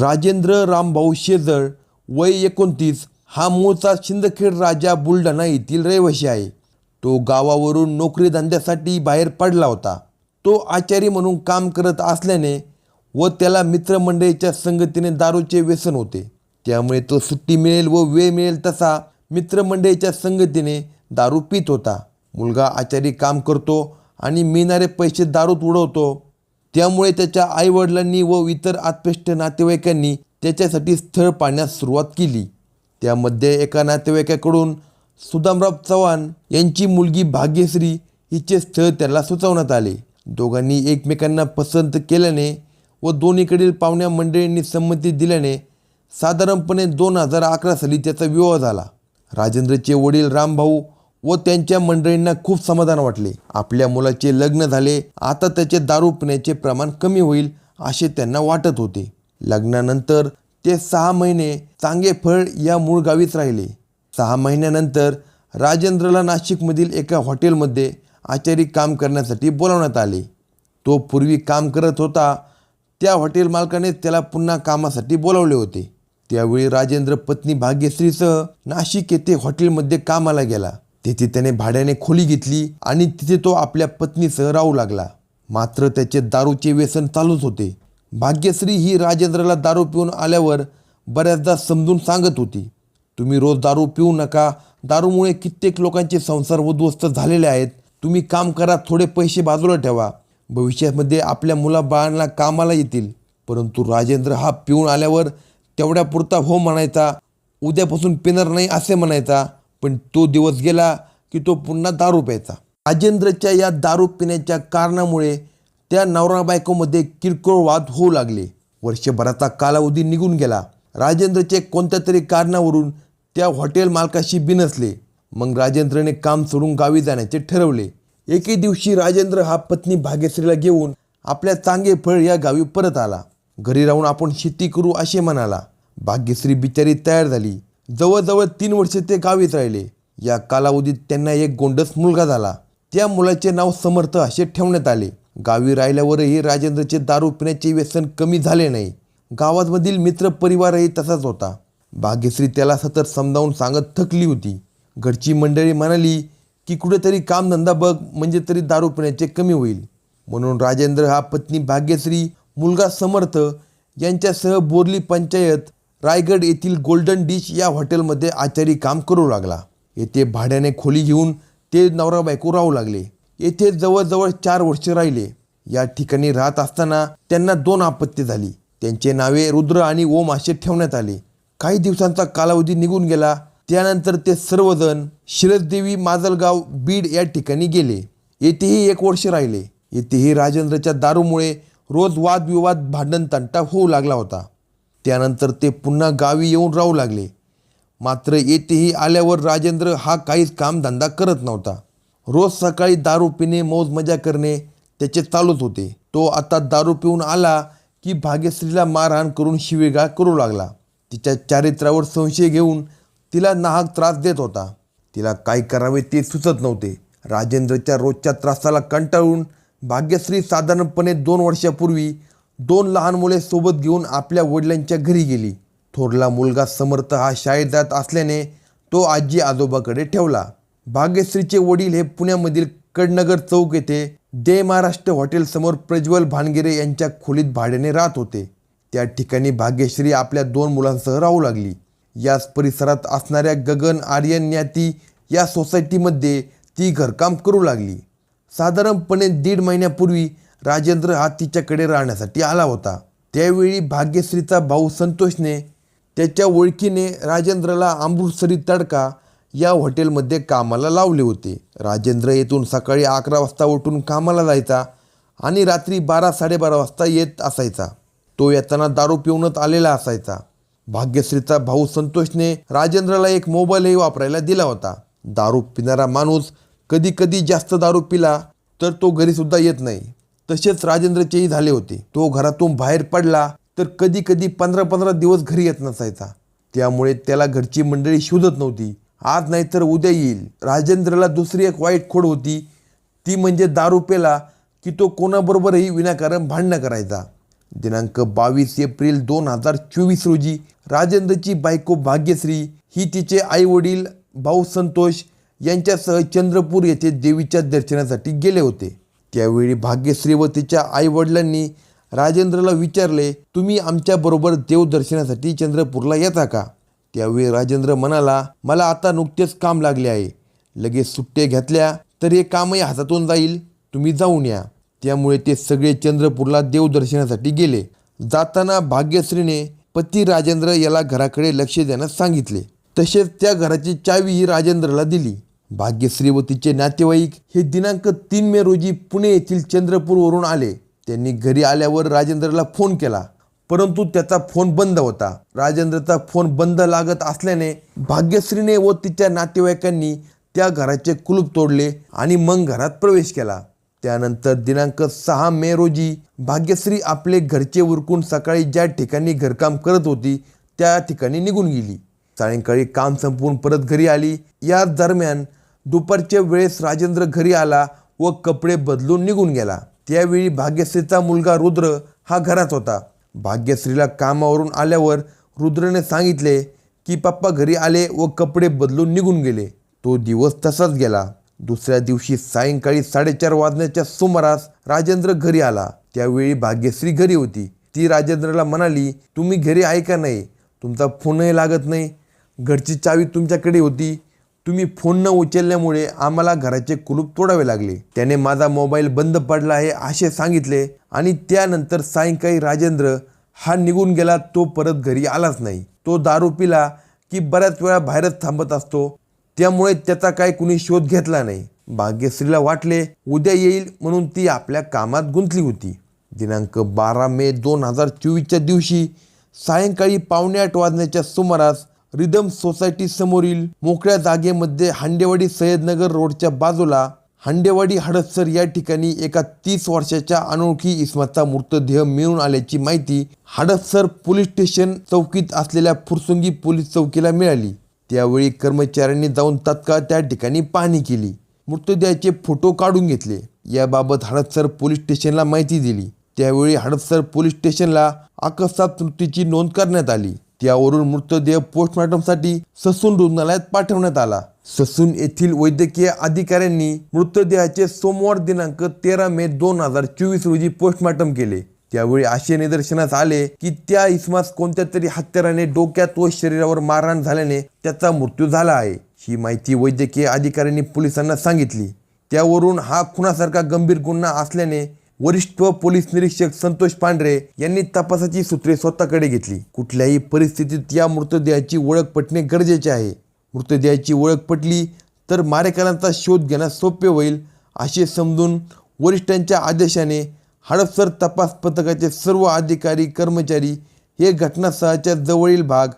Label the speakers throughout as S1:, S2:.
S1: राजेंद्र रामभाऊ शेजळ वय एकोणतीस हा मूळचा शिंदखेड राजा बुलढाणा येथील रहिवासी आहे. तो गावावरून नोकरी धंद्यासाठी बाहेर पडला होता. तो आचारी म्हणून काम करत असल्याने व त्याला मित्रमंडळीच्या संगतीने दारूचे व्यसन होते. त्यामुळे तो सुट्टी मिळेल व वेळ मिळेल तसा मित्रमंडळीच्या संगतीने दारू पित होता. मुलगा आचारी काम करतो आणि मिळणारे पैसे दारूत उडवतो. त्यामुळे त्याच्या आईवडिलांनी व इतर आत्पेष्ट नातेवाईकांनी त्याच्यासाठी स्थळ पाहण्यास सुरुवात केली. त्यामध्ये एका नातेवाईकाकडून सुदामराव चव्हाण यांची मुलगी भाग्यश्री हिचे स्थळ त्याला सुचवण्यात आले. दोघांनी एकमेकांना पसंत केल्याने व दोन्हीकडील पाहुण्या मंडळींनी संमती दिल्याने साधारणपणे दोन हजार अकरा साली त्याचा विवाह झाला. राजेंद्रचे वडील रामभाऊ व त्यांच्या मंडळींना खूप समाधान वाटले. आपल्या मुलाचे लग्न झाले आता त्याचे दारू पिण्याचे प्रमाण कमी होईल असे त्यांना वाटत होते. लग्नानंतर ते सहा महिने चांगे फळ या मूळ गावीच राहिले. सहा महिन्यानंतर राजेंद्रला नाशिकमधील एका हॉटेलमध्ये आचारी काम करण्यासाठी बोलावण्यात आले. तो पूर्वी काम करत होता. त्या हॉटेल मालकाने त्याला पुन्हा कामासाठी बोलावले होते. त्यावेळी राजेंद्र पत्नी भाग्यश्रीसह नाशिक येथे हॉटेलमध्ये कामाला गेला. तेथे त्याने भाड्याने खोली घेतली आणि तिथे तो आपल्या पत्नीसह राहू लागला. मात्र त्याचे दारूचे व्यसन चालूच होते. भाग्यश्री ही राजेंद्रला दारू पिऊन आल्यावर बऱ्याचदा समजून सांगत होती तुम्ही रोज दारू पिऊ नका. दारूमुळे कित्येक लोकांचे संसार उद्ध्वस्त झालेले आहेत. तुम्ही काम करा थोडे पैसे बाजूला ठेवा. भविष्यामध्ये आपल्या मुलाबाळांना कामाला येतील. परंतु राजेंद्र हा पिऊन आल्यावर तेवढ्यापुरता हो म्हणायचा. उद्यापासून पिणार नाही असे म्हणायचा. पण तो दिवस गेला की तो पुन्हा दारू प्यायचा. राजेंद्रच्या या दारू पिण्याच्या कारणामुळे त्या नवरा बायकोमध्ये किरकोळ वाद होऊ लागले. वर्षभराचा कालावधी निघून गेला. राजेंद्रचे कोणत्या तरी कारणावरून त्या हॉटेल मालकाशी बिनसले. मग राजेंद्रने काम सोडून गावी जाण्याचे ठरवले. एके दिवशी राजेंद्र हा पत्नी भाग्यश्रीला घेऊन आपल्या चांगे फळ या गावी परत आला. घरी राहून आपण शेती करू असे म्हणाला. भाग्यश्री बिचारी तयार झाली. जवळजवळ तीन वर्षे ते गावीत राहिले. या कालावधीत त्यांना एक गोंडस मुलगा झाला. त्या मुलाचे नाव समर्थ असे ठेवण्यात आले. गावी राहिल्यावरही राजेंद्रचे दारू पिण्याचे व्यसन कमी झाले नाही. गावामधील मित्र परिवारही तसाच होता. भाग्यश्री त्याला सतत समजावून सांगत थकली होती. घरची मंडळी म्हणाली की कुठेतरी कामधंदा बघ म्हणजे तरी दारू पिण्याचे कमी होईल. म्हणून राजेंद्र हा पत्नी भाग्यश्री मुलगा समर्थ यांच्यासह बोरली पंचायत रायगड येथील गोल्डन डिश या हॉटेलमध्ये आचारी काम करू लागला. येथे भाड्याने खोली घेऊन ते नवरा बायको राहू लागले. येथे जवळजवळ चार वर्ष राहिले. या ठिकाणी राहत असताना त्यांना दोन आपत्ती झाली. त्यांचे नावे रुद्र आणि ओम असे ठेवण्यात आले. काही दिवसांचा कालावधी निघून गेला. त्यानंतर ते सर्वजण शिरसदेवी माजलगाव बीड या ठिकाणी गेले. येथेही एक वर्ष राहिले. येथेही राजेंद्रच्या दारूमुळे रोज वादविवाद भांडण तंटा होऊ लागला होता. त्यानंतर ते पुन्हा गावी येऊन राहू लागले. मात्र येथेही आल्यावर राजेंद्र हा काहीच कामधंदा करत नव्हता. रोज सकाळी दारू पिणे मौज मजा करणे त्याचे चालूच होते. तो आता दारू पिऊन आला की भाग्यश्रीला मारहाण करून शिवेगाळ करू लागला. तिच्या चारित्र्यावर संशय घेऊन तिला नाहक त्रास देत होता. तिला काय करावे ते सुचत नव्हते. राजेंद्रच्या रोजच्या त्रासाला कंटाळून भाग्यश्री साधारणपणे दोन वर्षापूर्वी दोन लहान मुले सोबत घेऊन आपल्या वडिलांच्या घरी गेली. थोरला मुलगा समर्थ हा शाळेत जात असल्याने तो आजी आजोबाकडे ठेवला. भाग्यश्रीचे वडील हे पुण्यामधील कडनगर चौक येथे दे महाराष्ट्र हॉटेलसमोर प्रज्वल भानगिरे यांच्या खोलीत भाड्याने राहत होते. त्या ठिकाणी भाग्यश्री आपल्या दोन मुलांसह राहू लागली. याच परिसरात असणाऱ्या गगन आर्यन न्याती या सोसायटीमध्ये ती घरकाम करू लागली. साधारणपणे दीड महिन्यापूर्वी राजेंद्र हा तिच्याकडे राहण्यासाठी आला होता. त्यावेळी भाग्यश्रीचा भाऊ संतोषने त्याच्या ओळखीने राजेंद्रला अमृतसरी तडका या हॉटेलमध्ये कामाला लावले होते. राजेंद्र येथून सकाळी अकरा वाजता उठून कामाला जायचा आणि रात्री बारा साडेबारा वाजता येत असायचा. तो येताना दारू पिऊनच आलेला असायचा. भाग्यश्रीचा भाऊ संतोषने राजेंद्रला एक मोबाईलही वापरायला दिला होता. दारू पिणारा माणूस कधी कधी जास्त दारू पिला तर तो घरीसुद्धा येत नाही. तसेच राजेंद्रचेही झाले होते. तो घरातून बाहेर पडला तर कधी कधी पंधरा पंधरा दिवस घरी येत नसायचा. त्यामुळे त्याला घरची मंडळी शोधत नव्हती. आज नाहीतर उद्या येईल. राजेंद्रला दुसरी एक वाईट खोड होती. ती म्हणजे दारू पेला की तो कोणाबरोबरही विनाकारण भांडणं करायचा. दिनांक बावीस एप्रिल दोन हजार चोवीस रोजी राजेंद्रची बायको भाग्यश्री ही तिचे आई वडील भाऊ संतोष यांच्यासह चंद्रपूर येथे देवीच्या दर्शनासाठी गेले होते. त्यावेळी भाग्यश्री व तिच्या आईवडिलांनी राजेंद्रला विचारले तुम्ही आमच्याबरोबर देवदर्शनासाठी चंद्रपूरला येता का? त्यावेळी राजेंद्र म्हणाला मला आता नुकतेच काम लागले आहे. लगेच सुट्ट्या घेतल्या तर हे कामही हातातून जाईल. तुम्ही जाऊन या. त्यामुळे ते सगळे चंद्रपूरला देवदर्शनासाठी गेले. जाताना भाग्यश्रीने पती राजेंद्र याला घराकडे लक्ष देण्यास सांगितले. तसेच त्या घराची चावीही राजेंद्रला दिली. भाग्यश्री व तिचे नातेवाईक हे दिनांक तीन मे रोजी पुणे येथील चंद्रपूरवरून आले. त्यांनी घरी आल्यावर राजेंद्रला फोन केला. परंतु त्याचा फोन बंद होता. राजेंद्रचा फोन बंद लागत असल्याने भाग्यश्रीने व तिच्या नातेवाईकांनी त्या घराचे कुलूप तोडले आणि मग घरात प्रवेश केला. त्यानंतर दिनांक सहा मे रोजी भाग्यश्री आपले घरचे उरकून सकाळी ज्या ठिकाणी घरकाम करत होती त्या ठिकाणी निघून गेली. सायंकाळी काम संपवून परत घरी आली. या दरम्यान दुपारच्या वेळेस राजेंद्र घरी आला व कपडे बदलून निघून गेला. त्यावेळी भाग्यश्रीचा मुलगा रुद्र हा घरात होता. भाग्यश्रीला कामावरून आल्यावर रुद्रने सांगितले की पप्पा घरी आले व कपडे बदलून निघून गेले. तो दिवस तसाच गेला. दुसऱ्या दिवशी सायंकाळी साडेचार वाजण्याच्या सुमारास राजेंद्र घरी आला. त्यावेळी भाग्यश्री घरी होती. ती राजेंद्रला म्हणाली तुम्ही घरी आहे का नाही? तुमचा फोनही लागत नाही. घरची चावी तुमच्याकडे होती. तुम्ही फोन न उचलल्यामुळे आम्हाला घराचे कुलूप तोडावे लागले. त्याने माझा मोबाईल बंद पडला आहे असे सांगितले आणि त्यानंतर सायंकाळी राजेंद्र हा निघून गेला तो परत घरी आलाच नाही. तो दारू पिला की बऱ्याच वेळा बाहेरच थांबत असतो. त्यामुळे त्याचा काय कुणी शोध घेतला नाही. भाग्यश्रीला वाटले उद्या येईल म्हणून ती आपल्या कामात गुंतली होती. दिनांक बारा मे दोन हजार चोवीसच्या दिवशी सायंकाळी पावणे आठ वाजण्याच्या सुमारास रिदम सोसायटी समोरील मोकळ्या जागेमध्ये हांडेवाडी सय्यदनगर रोडच्या बाजूला हांडेवाडी हडसर या ठिकाणी एका तीस वर्षाच्या अनोळखी इस्माचा मृतदेह मिळून आल्याची माहिती हडसर पोलीस स्टेशन चौकीत असलेल्या फुरसुंगी पोलीस चौकीला मिळाली. त्यावेळी कर्मचाऱ्यांनी जाऊन तत्काळ त्या ठिकाणी पाहणी केली. मृतदेहाचे फोटो काढून घेतले. याबाबत हडसर पोलीस स्टेशनला माहिती दिली. त्यावेळी हडसर पोलीस स्टेशनला अकस्मात मृत्यूची नोंद करण्यात आली. त्यावरून मृतदेह पोस्टमॉर्टमसाठी ससून रुग्णालयात पाठवण्यात आला. ससून येथील वैद्यकीय अधिकाऱ्यांनी मृतदेहाचे सोमवार दिनांक तेरा मे दोन हजार चोवीस रोजी पोस्टमॉर्टम केले. त्यावेळी असे निदर्शनास आले की त्या इसमास कोणत्या तरी हत्याराने डोक्यात व शरीरावर मारहाण झाल्याने त्याचा मृत्यू झाला आहे ही माहिती वैद्यकीय अधिकाऱ्यांनी पोलिसांना सांगितली. त्यावरून हा खुनासारखा गंभीर गुन्हा असल्याने वरिष्ठ पोलीस निरीक्षक संतोष पांढरे यांनी तपासाची सूत्रे स्वतःकडे घेतली. कुठल्याही परिस्थितीत या मृतदेहाची ओळख पटणे गरजेचे आहे. मृतदेहाची ओळख पटली तर मारेकरांचा शोध घेण्यास सोपे होईल असे समजून वरिष्ठांच्या आदेशाने हडपसर तपास पथकाचे सर्व अधिकारी कर्मचारी हे घटनास्थळाच्या जवळील भाग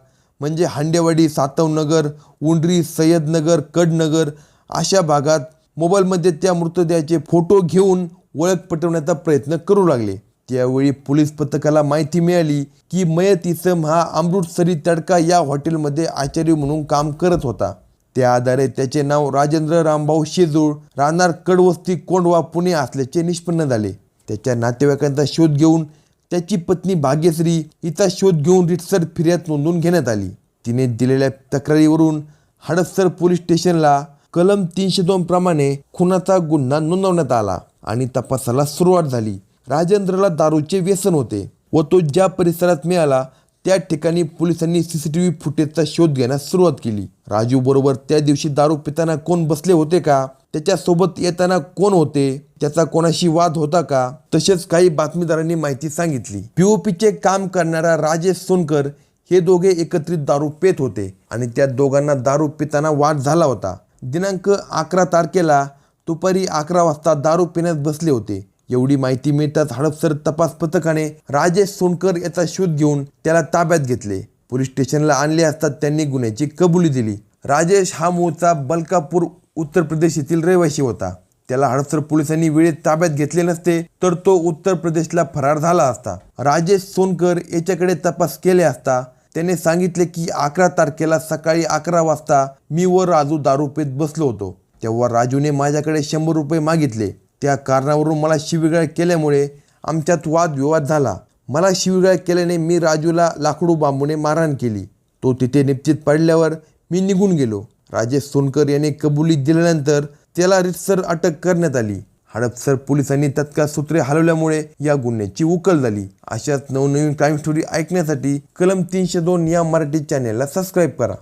S1: म्हणजे हांडेवाडी सातवनगर उंडरी सय्यदनगर कडनगर अशा भागात मोबाईलमध्ये त्या मृतदेहाचे फोटो घेऊन ओळख पटवण्याचा प्रयत्न करू लागले. त्यावेळी पोलीस पथकाला माहिती मिळाली की मयत इसम हा अमृतसरी तडका या हॉटेलमध्ये आचार्य म्हणून काम करत होता. त्या आधारे त्याचे नाव राजेंद्र रामभाऊ शेजूळ राहणार कडवस्ती कोंडवा पुणे असल्याचे निष्पन्न झाले. त्याच्या नातेवाईकांचा शोध घेऊन त्याची पत्नी भाग्यश्री हिचा शोध घेऊन रितसर फिर्याद नोंदवून घेण्यात आली. तिने दिलेल्या तक्रारीवरून हडसर पोलीस स्टेशनला कलम तीनशे दोन प्रमाणे खुनाचा गुन्हा नोंदवण्यात आला. आणि तपासाला सुरुवात झाली. राजेंद्रला दारूचे व्यसन होते व तो ज्या परिसरात मिळाला त्या ठिकाणी पोलिसांनी सी सी टी व्ही फुटेजचा शोध घेण्यास सुरुवात केली. राजू बरोबर त्या दिवशी दारू पिताना कोण बसले होते का? त्याच्यासोबत येताना कोण होते? त्याचा कोणाशी वाद होता का? तसेच काही बातमीदारांनी माहिती सांगितली. पीओपीचे काम करणारा राजेश सोनकर हे दोघे एकत्रित दारू पेत होते आणि त्या दोघांना दारू पिताना वाद झाला होता. दिनांक अकरा तारखेला दुपारी अकरा वाजता दारू पिण्यात बसले होते. एवढी माहिती मिळताच हडपसर तपास पथकाने राजेश सोनकर याचा शोध घेऊन त्याला ताब्यात घेतले. पोलीस स्टेशनला आणले असता त्यांनी गुन्ह्याची कबुली दिली. राजेश हा मूळचा बलकापूर उत्तर प्रदेश येथील रहिवासी होता. त्याला हडपसर पोलिसांनी वेळेत ताब्यात घेतले नसते तर तो उत्तर प्रदेशला फरार झाला असता. राजेश सोनकर याच्याकडे तपास केले असता त्याने सांगितले की अकरा तारखेला सकाळी अकरा वाजता मी व राजू दारू पेत बसलो होतो. तेव्हा राजूने माझ्याकडे शंभर रुपये मागितले. त्या कारणावरून मला शिवीगाळ केल्यामुळे आमच्यात वादविवाद झाला. मला शिवीगाळ केल्याने मी राजूला लाकडू बांबूने मारहाण केली. तो तिथे निश्चित पडल्यावर मी निघून गेलो. राजेश सोनकर याने कबुली दिल्यानंतर त्याला रितसर अटक करण्यात आली. हडपसर पोलिसांनी तत्काळ सूत्रे हलवल्यामुळे या गुन्ह्याची उकल झाली. अशाच नवनवीन क्राईम स्टोरी ऐकण्यासाठी कलम तीनशे दोन या मराठी चॅनेलला सबस्क्राईब करा.